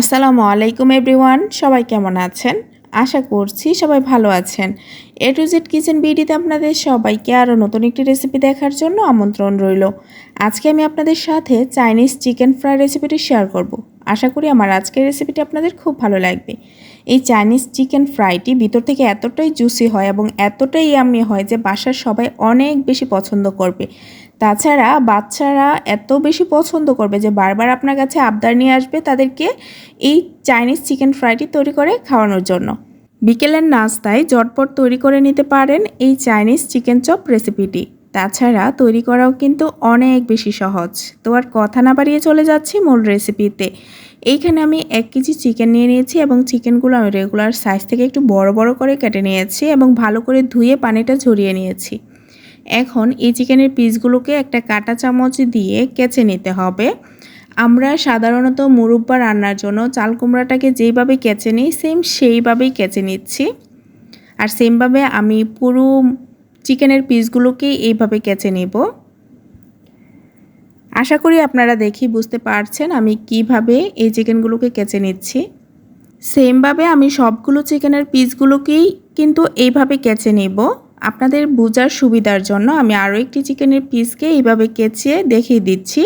আসসালামু আলাইকুম এভরিওয়ান, সবাই কেমন আছেন? আশা করছি সবাই ভালো আছেন। এ টু জেড কিচেন বিডিতে আপনাদের সবাইকে আরও নতুন একটি রেসিপি দেখার জন্য আমন্ত্রণ রইল। আজকে আমি আপনাদের সাথে চাইনিজ চিকেন ফ্রাই রেসিপিটি শেয়ার করব। আশা করি আমার আজকের রেসিপিটি আপনাদের খুব ভালো লাগবে। এই চাইনিজ চিকেন ফ্রাইটি ভিতর থেকে এতটাই জুসি হয় এবং এতটাই ইয়াম্মি হয় যে বাসার সবাই অনেক বেশি পছন্দ করবে। তাছাড়া বাচ্চারা এত বেশি পছন্দ করবে যে বারবার আপনার কাছে আবদার নিয়ে আসবে তাদেরকে এই চাইনিজ চিকেন ফ্রাইটি তৈরি করে খাওয়ানোর জন্য। বিকেলের নাস্তায় জটপট তৈরি করে নিতে পারেন এই চাইনিজ চিকেন চপ রেসিপিটি তাছাড়া তৈরি করাও কিন্তু অনেক বেশি সহজ। তো আর কথা না বাড়িয়ে চলে যাচ্ছি মূল রেসিপিতে এইখানে আমি এক কেজি চিকেন নিয়ে নিয়েছি এবং চিকেনগুলো আমি রেগুলার সাইজ থেকে একটু বড় বড় করে কেটে নিয়েছি এবং ভালো করে ধুয়ে পানিটা ঝরিয়ে নিয়েছি। এখন এই চিকেনের পিসগুলোকে একটা কাটা চামচ দিয়ে কেচে নিতে হবে। আমরা সাধারণত মুরব্বা রান্নার জন্য চাল কুমড়াটাকে যেইভাবে কেচে নিই সেম সেইভাবেই কেচে নিচ্ছি। আর সেমভাবে আমি পুরো চিকেনের পিসগুলোকে এইভাবে কেচে নেব। আশা করি আপনারা দেখি বুঝতে পারছেন আমি কীভাবে এই চিকেনগুলোকে কেচে নিচ্ছি। সেমভাবে আমি সবগুলো চিকেনের পিসগুলোকেই কিন্তু এইভাবে কেচে নেব। আপনাদের বোঝার সুবিধার জন্য আমি আরও একটি চিকেনের পিসকে এইভাবে কেচিয়ে দেখিয়ে দিচ্ছি।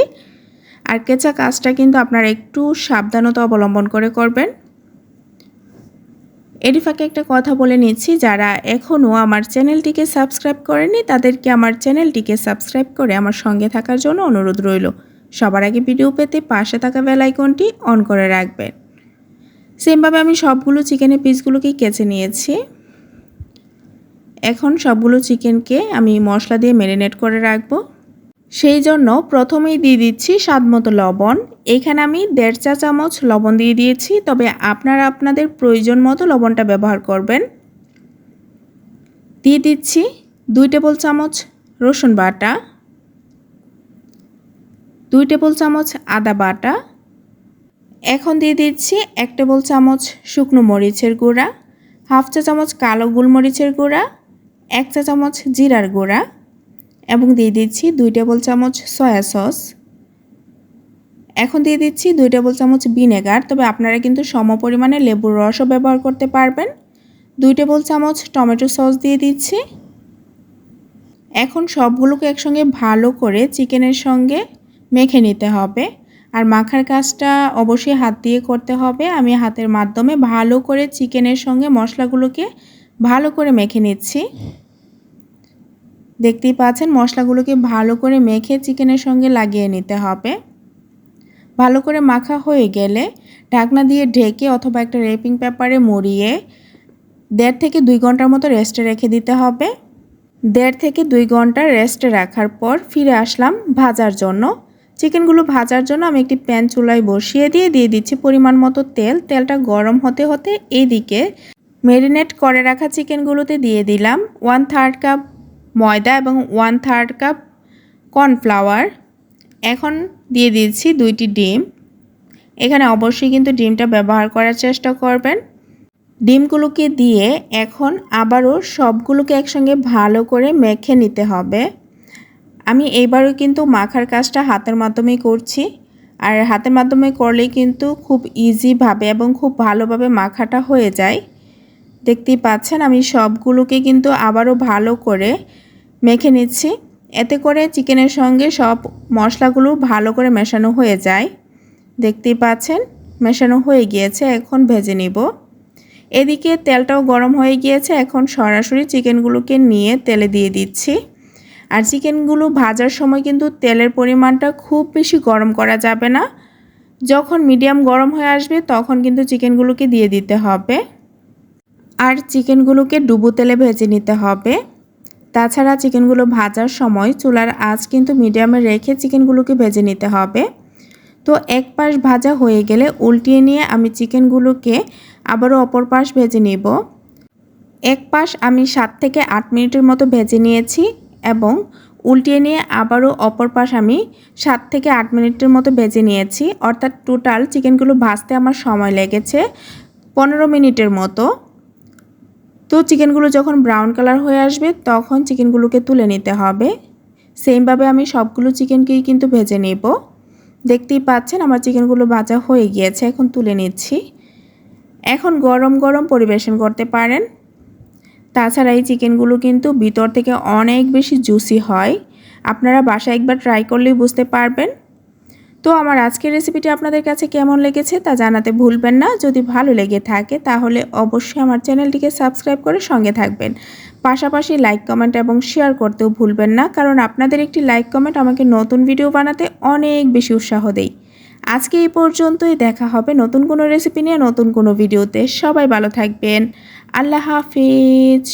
আর কেচা কাজটা কিন্তু আপনারা একটু সাবধানতা অবলম্বন করে করবেন। এরই ফাঁকে একটা কথা বলে নিচ্ছি, যারা এখনও আমার চ্যানেলটিকে সাবস্ক্রাইব করেনি, তাদেরকে আমার চ্যানেলটিকে সাবস্ক্রাইব করে আমার সঙ্গে থাকার জন্য অনুরোধ রইল। সবার আগে ভিডিও পেতে পাশে থাকা বেল আইকনটি অন করে রাখবেন। সেমভাবে আমি সবগুলো চিকেনের পিসগুলোকেই কেচে নিয়েছি। এখন সবগুলো চিকেনকে আমি মশলা দিয়ে ম্যারিনেট করে রাখব। সেই জন্য প্রথমেই দিয়ে দিচ্ছি স্বাদ মতো লবণ। এখানে আমি দেড় চা চামচ লবণ দিয়ে দিয়েছি, তবে আপনারা আপনাদের প্রয়োজন মতো লবণটা ব্যবহার করবেন। দিয়ে দিচ্ছি দুই টেবিল চামচ রসুন বাটা, দুই টেবিল চামচ আদা বাটা, এখন দিয়ে দিচ্ছি এক টেবিল চামচ শুকনো মরিচের গুঁড়া, হাফ চা চামচ কালো গোলমরিচের গুঁড়া, এক চা চামচ জিরার গুঁড়া। এবং দিয়ে দিচ্ছি দুই টেবিল চামচ সয়া সস। এখন দিয়ে দিচ্ছি দুই টেবিল চামচ ভিনেগার, তবে আপনারা কিন্তু সম পরিমাণে লেবুর রসও ব্যবহার করতে পারবেন। দুই টেবিল চামচ টমেটো সস দিয়ে দিচ্ছি। এখন সবগুলোকে একসঙ্গে ভালো করে চিকেনের সঙ্গে মেখে নিতে হবে। আর মাখার কাজটা অবশ্যই হাত দিয়ে করতে হবে। আমি হাতের মাধ্যমে ভালো করে চিকেনের সঙ্গে মশলাগুলোকে ভালো করে মেখে নিচ্ছি। দেখতেই পাচ্ছেন, মশলাগুলোকে ভালো করে মেখে চিকেনের সঙ্গে লাগিয়ে নিতে হবে। ভালো করে মাখা হয়ে গেলে ঢাকনা দিয়ে ঢেকে অথবা একটা রেপিং পেপারে মুড়িয়ে দেড় থেকে দুই ঘণ্টার মতো রেস্টে রেখে দিতে হবে। দেড় থেকে দুই ঘণ্টা রেস্টে রাখার পর ফিরে আসলাম ভাজার জন্য। চিকেনগুলো ভাজার জন্য আমি একটি প্যান চুলায় বসিয়ে দিয়ে দিয়ে দিচ্ছি পরিমাণ মতো তেল। তেলটা গরম হতে হতে এইদিকে মেরিনেট করে রাখা চিকেনগুলোতে দিয়ে দিলাম। ওয়ান থার্ড কাপ ময়দা এবং ওয়ান থার্ড কাপ কর্নফ্লাওয়ার এখন দিয়ে দিচ্ছি দুইটি ডিম। এখানে অবশ্যই কিন্তু ডিমটা ব্যবহার করার চেষ্টা করবেন। ডিমগুলোকে দিয়ে এখন আবারও সবগুলোকে একসঙ্গে ভালো করে মেখে নিতে হবে। আমি এইবারও কিন্তু মাখার কাজটা হাতের মাধ্যমেই করছি। আর হাতের মাধ্যমে করলেই কিন্তু খুব ইজিভাবে এবং খুব ভালোভাবে মাখাটা হয়ে যায়। দেখতেই পাচ্ছেন, আমি সবগুলোকে কিন্তু আবারও ভালো করে মেখে নিচ্ছি। এতে করে চিকেনের সঙ্গে সব মশলাগুলো ভালো করে মেশানো হয়ে যায়। দেখতেই পাচ্ছেন, মেশানো হয়ে গিয়েছে, এখন ভেজে নিব। এদিকে তেলটাও গরম হয়ে গিয়েছে, এখন সরাসরি চিকেনগুলোকে নিয়ে তেলে দিয়ে দিচ্ছি। আর চিকেনগুলো ভাজার সময় কিন্তু তেলের পরিমাণটা খুব বেশি গরম করা যাবে না। যখন মিডিয়াম গরম হয়ে আসবে, তখন কিন্তু চিকেনগুলোকে দিয়ে দিতে হবে। আর চিকেনগুলোকে ডুবো তেলে ভেজে নিতে হবে। তাছাড়া চিকেনগুলো ভাজার সময় চুলার আঁচ কিন্তু মিডিয়ামে রেখে চিকেনগুলোকে ভেজে নিতে হবে। তো এক পাশ ভাজা হয়ে গেলে উল্টিয়ে নিয়ে আমি চিকেনগুলোকে আবারও অপর পাশ ভেজে নিব। এক পাশ আমি সাত থেকে আট মিনিটের মতো ভেজে নিয়েছি এবং উল্টিয়ে নিয়ে আবারও অপর পাশ আমি সাত থেকে আট মিনিটের মতো ভেজে নিয়েছি। অর্থাৎ টোটাল চিকেনগুলো ভাজতে আমার সময় লেগেছে পনেরো মিনিটের মতো। তো চিকেনগুলো যখন ব্রাউন কালার হয়ে আসবে, তখন চিকেনগুলোকে তুলে নিতে হবে। সেমভাবে আমি সবগুলো চিকেনকেই কিন্তু ভেজে নেব। দেখতেই পাচ্ছেন আমার চিকেনগুলো ভাজা হয়ে গিয়েছে, এখন তুলে নিচ্ছি। এখন গরম গরম পরিবেশন করতে পারেন। তাছাড়া এই চিকেনগুলো কিন্তু ভিতর থেকে অনেক বেশি জুসি হয়। আপনারা বাসায় একবার ট্রাই করলেই বুঝতে পারবেন। তো আমার আজকের রেসিপিটি আপনাদের কাছে কেমন লেগেছে তা জানাতে ভুলবেন না। যদি ভালো লেগে থাকে, তাহলে অবশ্যই আমার চ্যানেলটিকে সাবস্ক্রাইব করে সঙ্গে থাকবেন। পাশাপাশি লাইক কমেন্ট এবং শেয়ার করতেও ভুলবেন না, কারণ আপনাদের একটি লাইক কমেন্ট আমাকে নতুন ভিডিও বানাতে অনেক বেশি উৎসাহ দেয়। আজকে এই পর্যন্তই, দেখা হবে নতুন কোনো রেসিপি নিয়ে নতুন কোনো ভিডিওতে সবাই ভালো থাকবেন। আল্লাহ হাফিজ।